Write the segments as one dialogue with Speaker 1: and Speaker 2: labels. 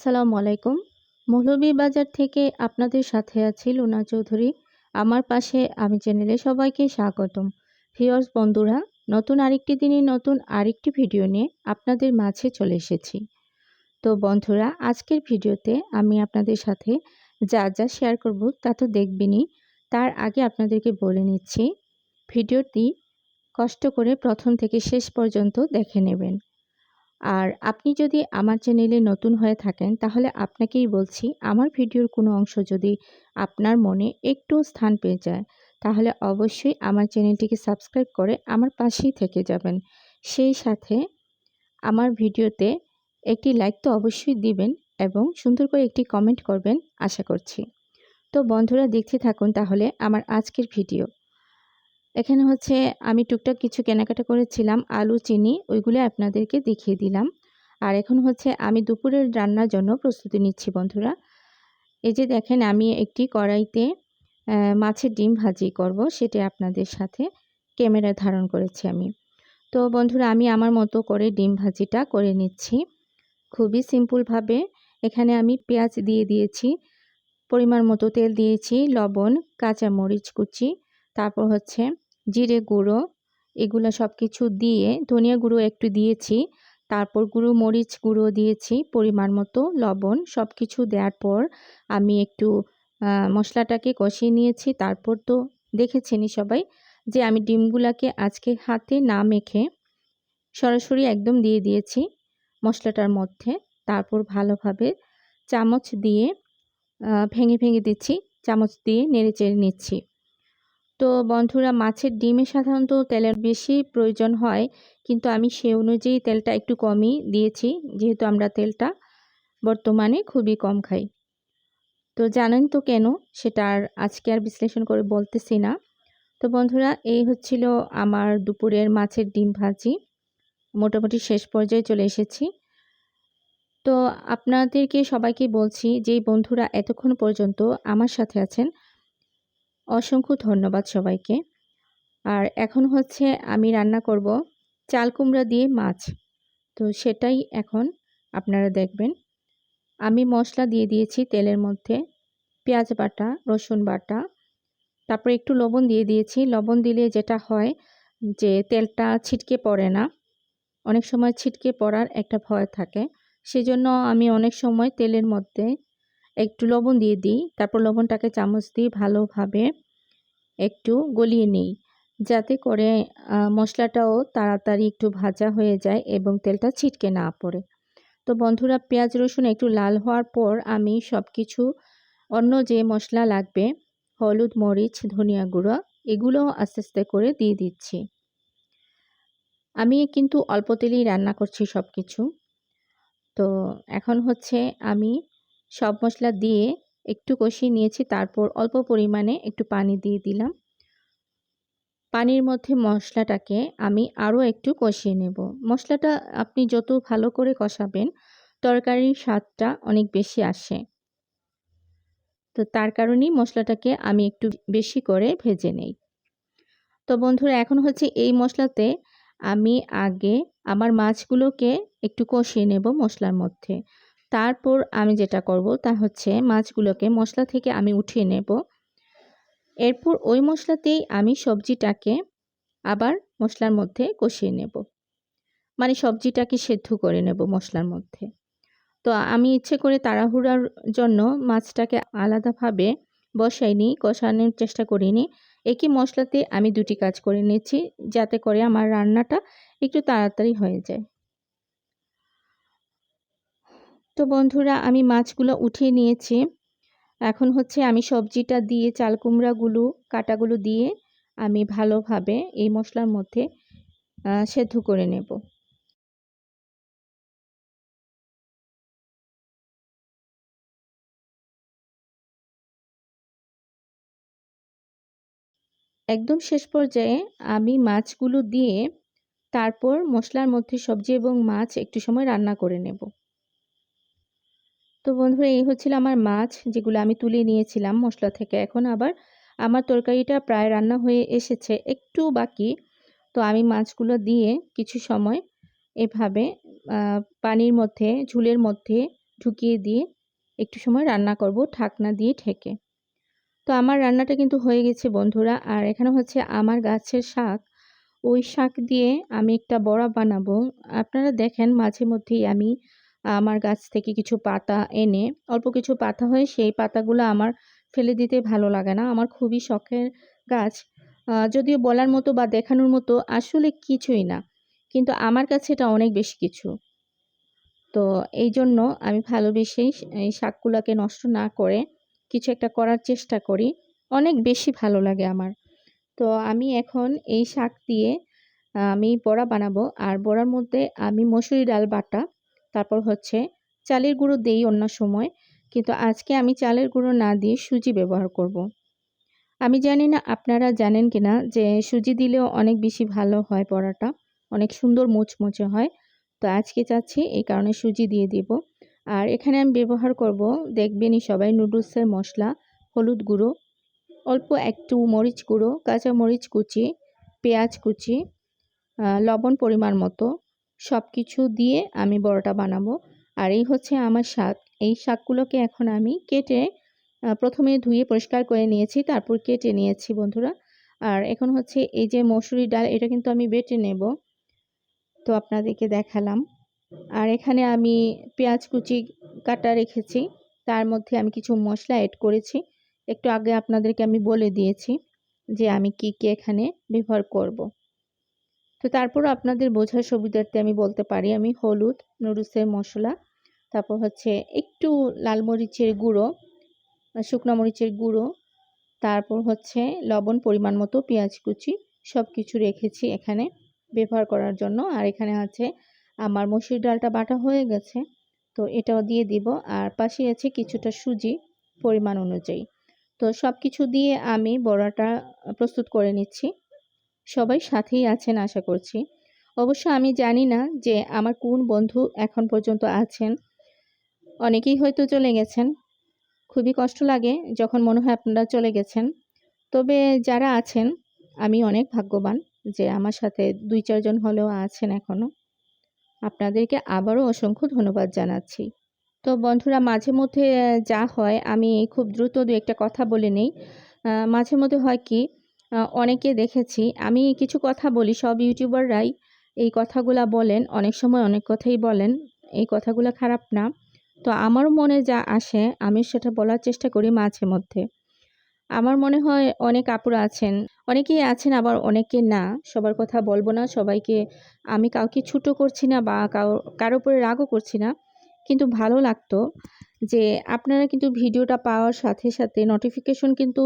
Speaker 1: আসসালামু আলাইকুম। মৌলভীবাজার থেকে আপনাদের সাথে আছি লুনা চৌধুরী। আমার পাশে আমি চ্যানেলে সবাইকে স্বাগতম। ফিওর্স বন্ধুরা, নতুন আরেকটি দিনই নতুন আরেকটি ভিডিও নিয়ে আপনাদের মাঝে চলে এসেছি। তো বন্ধুরা, আজকের ভিডিওতে আমি আপনাদের সাথে যা যা শেয়ার করব তা তো দেখবেনই। তার আগে আপনাদেরকে বলে নিচ্ছি, ভিডিওটি কষ্ট করে প্রথম থেকে শেষ পর্যন্ত দেখে নেবেন। আর আপনি যদি আমার চ্যানেলে নতুন হয়ে থাকেন, তাহলে আপনাকেই বলছি, আমার ভিডিওর কোনো অংশ যদি আপনার মনে একটু স্থান পেয়ে যায়, তাহলে অবশ্যই আমার চ্যানেলটিকে সাবস্ক্রাইব করে আমার পাশেই থেকে যাবেন। সেই সাথে আমার ভিডিওতে একটি লাইক তো অবশ্যই দিবেন এবং সুন্দর করে একটি কমেন্ট করবেন, আশা করছি। তো বন্ধুরা দেখতে থাকুন তাহলে আমার আজকের ভিডিও। এখানে হচ্ছে আমি টুকটাক কিছু কেনাকাটা করেছিলাম, আলু, চিনি ওইগুলো আপনাদেরকে দেখিয়ে দিলাম। আর এখন হচ্ছে আমি দুপুরের রান্নার জন্য প্রস্তুতি নিচ্ছি বন্ধুরা। এই যে দেখেন আমি একটি কড়াইতে মাছের ডিম ভাজি করব, সেটা আপনাদের সাথে ক্যামেরা ধারণ করেছি আমি। তো বন্ধুরা আমি আমার মতো করে ডিম ভাজিটা করে নিচ্ছি। খুবই সিম্পলভাবে এখানে আমি পেঁয়াজ দিয়ে দিয়েছি, পরিমাণ মতো তেল দিয়েছি, লবণ কাঁচা মরিচ কুচি তারপর হচ্ছে জিরে গুঁড়ো, এগুলো সব কিছু দিয়ে ধনিয়া গুঁড়ো একটু দিয়েছি। তারপর গুঁড়ো, মরিচ গুঁড়ো দিয়েছি পরিমাণ মতো, লবণ সব কিছু দেওয়ার পর আমি একটু মশলাটাকে কষিয়ে নিয়েছি। তারপর তো দেখেছেনই সবাই যে আমি ডিমগুলাকে আজকে হাতে না মেখে সরাসরি একদম দিয়ে দিয়েছি মশলাটার মধ্যে। তারপর ভালোভাবে চামচ দিয়ে ভেঙে ভেঙে দিচ্ছি, চামচ দিয়ে নেড়ে চেড়ে নিচ্ছি। তো বন্ধুরা, মাছের ডিমে সাধারণত তেলের বেশি প্রয়োজন হয়, কিন্তু আমি সে অনুযায়ী তেলটা একটু কমই দিয়েছি, যেহেতু আমরা তেলটা বর্তমানে খুবই কম খাই। তো জানেন তো কেন? সেটা আর আজকে আর বিশ্লেষণ করে বলতেছি না। তো বন্ধুরা, এই হচ্ছিল আমার দুপুরের মাছের ডিম ভাজি। মোটামুটি শেষ পর্যায়ে চলে এসেছি। তো আপনাদেরকে সবাইকে বলছি, যেই বন্ধুরা এতক্ষণ পর্যন্ত আমার সাথে আছেন অসংখ্য ধন্যবাদ সবাইকে। আর এখন হচ্ছে আমি রান্না করব চাল কুমড়া দিয়ে মাছ। তো সেটাই এখন আপনারা দেখবেন। আমি মশলা দিয়ে দিয়েছি তেলের মধ্যে পেঁয়াজ বাটা, রসুন বাটা। তারপর একটু লবণ দিয়ে দিয়েছি। লবণ দিলে যেটা হয় যে তেলটা ছিটকে পড়ে না। অনেক সময় ছিটকে পড়ার একটা ভয় থাকে। সেজন্য আমি অনেক সময় তেলের মধ্যে একটু লবণ দিয়ে দিই। তারপর লবণটাকে চামচ দিয়ে ভালোভাবে একটু গলিয়ে নিই। যাতে করে মশলাটাও তাড়াতাড়ি একটু ভাজা হয়ে যায় এবং তেলটা ছিটকে না পড়ে। তো বন্ধুরা, পেঁয়াজ রসুন একটু লাল হওয়ার পর আমি সব কিছু অন্য যে মশলা লাগবে, হলুদ, মরিচ, ধনিয়া গুঁড়ো, এগুলো আস্তে আস্তে করে দিয়ে দিচ্ছি। আমি কিন্তু অল্প তেলেই রান্না করছি সব কিছু তো এখন হচ্ছে আমি সব মশলা দিয়ে একটু কষিয়ে নিয়েছি, তারপর অল্প পরিমাণে একটু পানি দিয়ে দিলাম। পানির মধ্যে মশলাটাকে আমি আরও একটু কষিয়ে নেব। মশলাটা আপনি যত ভালো করে কষাবেন, তরকারির স্বাদটা অনেক বেশি আসে। তো তার কারণেই মশলাটাকে আমি একটু বেশি করে ভেজে নেই। তো বন্ধুরা, এখন হচ্ছে এই মশলাতে আমি আগে আমার মাছগুলোকে একটু কষিয়ে নেব মশলার মধ্যে। তারপর আমি যেটা করব তা হচ্ছে মাছগুলোকে মশলা থেকে আমি উঠিয়ে নেব। এরপর ওই মশলাতেই আমি সবজিটাকে আবার মশলার মধ্যে কষিয়ে নেব। মানে সবজিটাকে সেদ্ধ করে নেব মশলার মধ্যে। তো আমি ইচ্ছে করে তাড়াহুড়ার জন্য মাছটাকে আলাদাভাবে বসাইনি কষানোর চেষ্টা করিনি একই মশলাতে আমি দুটি কাজ করে নিয়েছি যাতে করে আমার রান্নাটা একটু তাড়াতাড়ি হয়ে যায়। তো বন্ধুরা, আমি মাছগুলো উঠিয়ে নিয়েছি। এখন হচ্ছে আমি সবজিটা দিয়ে, চাল কুমড়াগুলো, কাটাগুলো দিয়ে আমি ভালোভাবে এই মশলার মধ্যে সেদ্ধ করে নেব। একদম শেষ পর্যায়ে আমি মাছগুলো দিয়ে, তারপর মশলার মধ্যে সবজি এবং মাছ একটু সময় রান্না করে নেব। তো বন্ধুরা, এই হচ্ছিল আমার মাছ যেগুলো আমি তুলে নিয়েছিলাম মশলা থেকে। এখন আবার আমার তরকারিটা প্রায় রান্না হয়ে এসেছে, একটু বাকি। তো আমি মাছগুলো দিয়ে কিছু সময় এভাবে পানির মধ্যে, ঝুলের মধ্যে ঢুকিয়ে দিয়ে একটু সময় রান্না করব ঢাকনা দিয়ে ঢেকে। তো আমার রান্নাটা কিন্তু হয়ে গেছে বন্ধুরা, আর এখানে হচ্ছে আমার গাছের শাক। ওই শাক দিয়ে আমি একটা বড়া বানাবো। আপনারা দেখেন মাঝে মধ্যেই আমি আমার গাছ থেকে কিছু পাতা এনে অল্প কিছু পাতা হয় সেই পাতাগুলো আমার ফেলে দিতে ভালো লাগে না। আমার খুবই শখের গাছ। যদিও বলার মতো বা দেখানোর মতো আসলে কিছুই না, কিন্তু আমার কাছে এটা অনেক বেশি কিছু। তো এই জন্য আমি ভালোবেসেই এই শাকগুলোকে নষ্ট না করে কিছু একটা করার চেষ্টা করি। অনেক বেশি ভালো লাগে আমার। তো আমি এখন এই শাক দিয়ে আমি বড়া বানাবো। আর বড়ার মধ্যে আমি মসুরি ডাল বাটা তারপর হচ্ছে চালের গুঁড়ো দেই অন্য সময়, কিন্তু আজকে আমি চালের গুঁড়ো না দিয়ে সুজি ব্যবহার করব। আমি জানি না আপনারা জানেন কি না যে সুজি দিলেও অনেক বেশি ভালো হয় বড়াটা অনেক সুন্দর মুচমুচে হয় তো আজকে চাচ্ছি এই কারণে সুজি দিয়ে দিব আর এখানে আমি ব্যবহার করব, দেখবেনই সবাই নুডলসের মশলা, হলুদ গুঁড়ো, অল্প একটু মরিচ গুঁড়ো, কাঁচা মরিচ কুচি, পেঁয়াজ কুচি লবণ পরিমাণ মতো সব কিছু দিয়ে আমি বড়টা বানাবো। আর এই হচ্ছে আমার শাক। এই শাকগুলোকে এখন আমি কেটে প্রথমে ধুয়ে পরিষ্কার করে নিয়েছি, তারপর কেটে নিয়েছি বন্ধুরা। আর এখন হচ্ছে এই যে মসুরি ডাল, এটা কিন্তু আমি বেটে নেব। তো আপনাদেরকে দেখালাম। আর এখানে আমি পেঁয়াজ কুচি কাটা রেখেছি। তার মধ্যে আমি কিছু মশলা অ্যাড করেছি। একটু আগে আপনাদেরকে আমি বলে দিয়েছি যে আমি কি কি এখানে ব্যবহার করব। তো তারপর আপনাদের বোঝার সুবিধার্থে আমি বলতে পারি, আমি হলুদ, নুডলসের মশলা, তারপর হচ্ছে একটু লাল মরিচের গুঁড়ো শুকনো মরিচের গুঁড়ো, তারপর হচ্ছে লবণ পরিমাণ মতো পেঁয়াজ কুচি সব কিছু রেখেছি এখানে ব্যবহার করার জন্য। আর এখানে আছে আমার মসুর ডালটা বাটা হয়ে গেছে, তো এটাও দিয়ে দিব। আর পাশে আছে কিছুটা সুজি পরিমাণ অনুযায়ী। তো সব কিছু দিয়ে আমি বড়াটা প্রস্তুত করে নিচ্ছি। সবাই সাথেই আছেন আশা করছি। অবশ্য আমি জানি না যে আমার কোন বন্ধু এখন পর্যন্ত আছেন। অনেকেই হয়তো চলে গেছেন। খুবই কষ্ট লাগে যখন মনে হয় আপনারা চলে গেছেন। তবে যারা আছেন, আমি অনেক ভাগ্যবান যে আমার সাথে দুই চারজন হলেও আছেন এখনও আপনাদেরকে আবারও অসংখ্য ধন্যবাদ জানাচ্ছি। তো বন্ধুরা, মাঝে মধ্যে যা হয়, আমি খুব দ্রুত দু একটা কথা বলে নেই। মাঝে মধ্যে হয় কি অনেকে দেখেছি। আমি কিছু কথা বলি, সব ইউটিউবাররাই এই কথাগুলা বলেন, অনেক সময় অনেক কথাই বলেন, এই কথাগুলো খারাপ না। তো আমার মনে যা আসে, আমি সেটা বলার চেষ্টা করি মাঝে মধ্যে। আমার মনে হয় অনেক আপুরা আছেন, অনেকেই আছেন আবার অনেকে না, সবার কথা বলব না, সবাইকে আমি কাউকে ছুটো করছি না বা কারও উপরে রাগও করছি না। কিন্তু ভালো লাগতো যে আপনারা কিন্তু ভিডিওটা পাওয়ার সাথে সাথে নোটিফিকেশন কিন্তু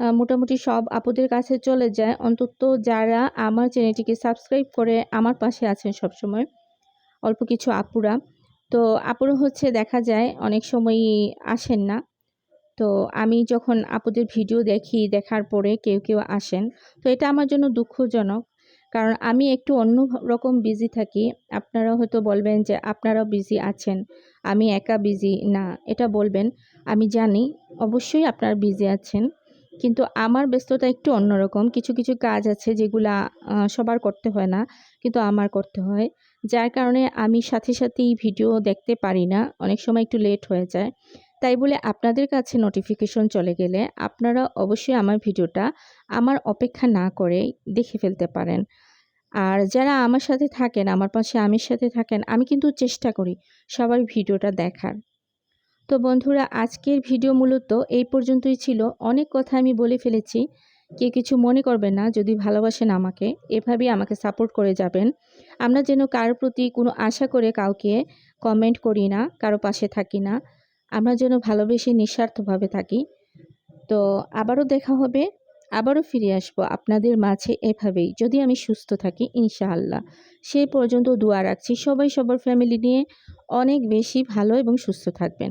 Speaker 1: মোটামুটি সব আপুদের কাছে চলে যায়। অন্তত যারা আমার চ্যানেলটিকে সাবস্ক্রাইব করে আমার পাশে আছেন সবসময়, অল্প কিছু আপুরা। তো আপুরা হচ্ছে দেখা যায় অনেক সময়ই আসেন না। তো আমি যখন আপুদের ভিডিও দেখি, দেখার পরে কেউ কেউ আসেন। তো এটা আমার জন্য দুঃখজনক। কারণ আমি একটু অন্য রকম বিজি থাকি। আপনারা হয়তো বলবেন যে আপনারাও বিজি আছেন। আমি একা বিজি না, এটা বলবেন। আমি জানি, অবশ্যই আপনারা বিজি আছেন। কিন্তু আমার ব্যস্ততা একটু অন্যরকম। কিছু কিছু কাজ আছে যেগুলা সবার করতে হয় না, কিন্তু আমার করতে হয়। যার কারণে আমি সাথে সাথেই ভিডিও দেখতে পারি না, অনেক সময় একটু লেট হয়ে যায়। তাই বলে আপনাদের কাছে নোটিফিকেশন চলে গেলে আপনারা অবশ্যই আমার ভিডিওটা আমার অপেক্ষা না করে দেখে ফেলতে পারেন। আর যারা আমার সাথে থাকেন, আমার পাশে আমির সাথে থাকেন, আমি কিন্তু চেষ্টা করি সবার ভিডিওটা দেখার। তো বন্ধুরা, আজকের ভিডিও মূলত এই পর্যন্তই ছিল। অনেক কথা আমি বলে ফেলেছি। কে কিছু মনে করবে না, যদি ভালোবাসেন আমাকে, এভাবেই আমাকে সাপোর্ট করে যাবেন। আমরা যেন কারোর প্রতি কোনো আশা করে কাউকে কমেন্ট করি না, কারও পাশে থাকি না। আমরা যেন ভালোবেসে নিঃস্বার্থভাবে থাকি। তো আবারও দেখা হবে, আবারও ফিরে আসব আপনাদের মাঝে এভাবেই। যদি আমি সুস্থ থাকি, ইনশাআল্লাহ। সেই পর্যন্ত দোয়া রাখছি। সবাই সবার ফ্যামিলি নিয়ে অনেক বেশি ভালো এবং সুস্থ থাকবেন।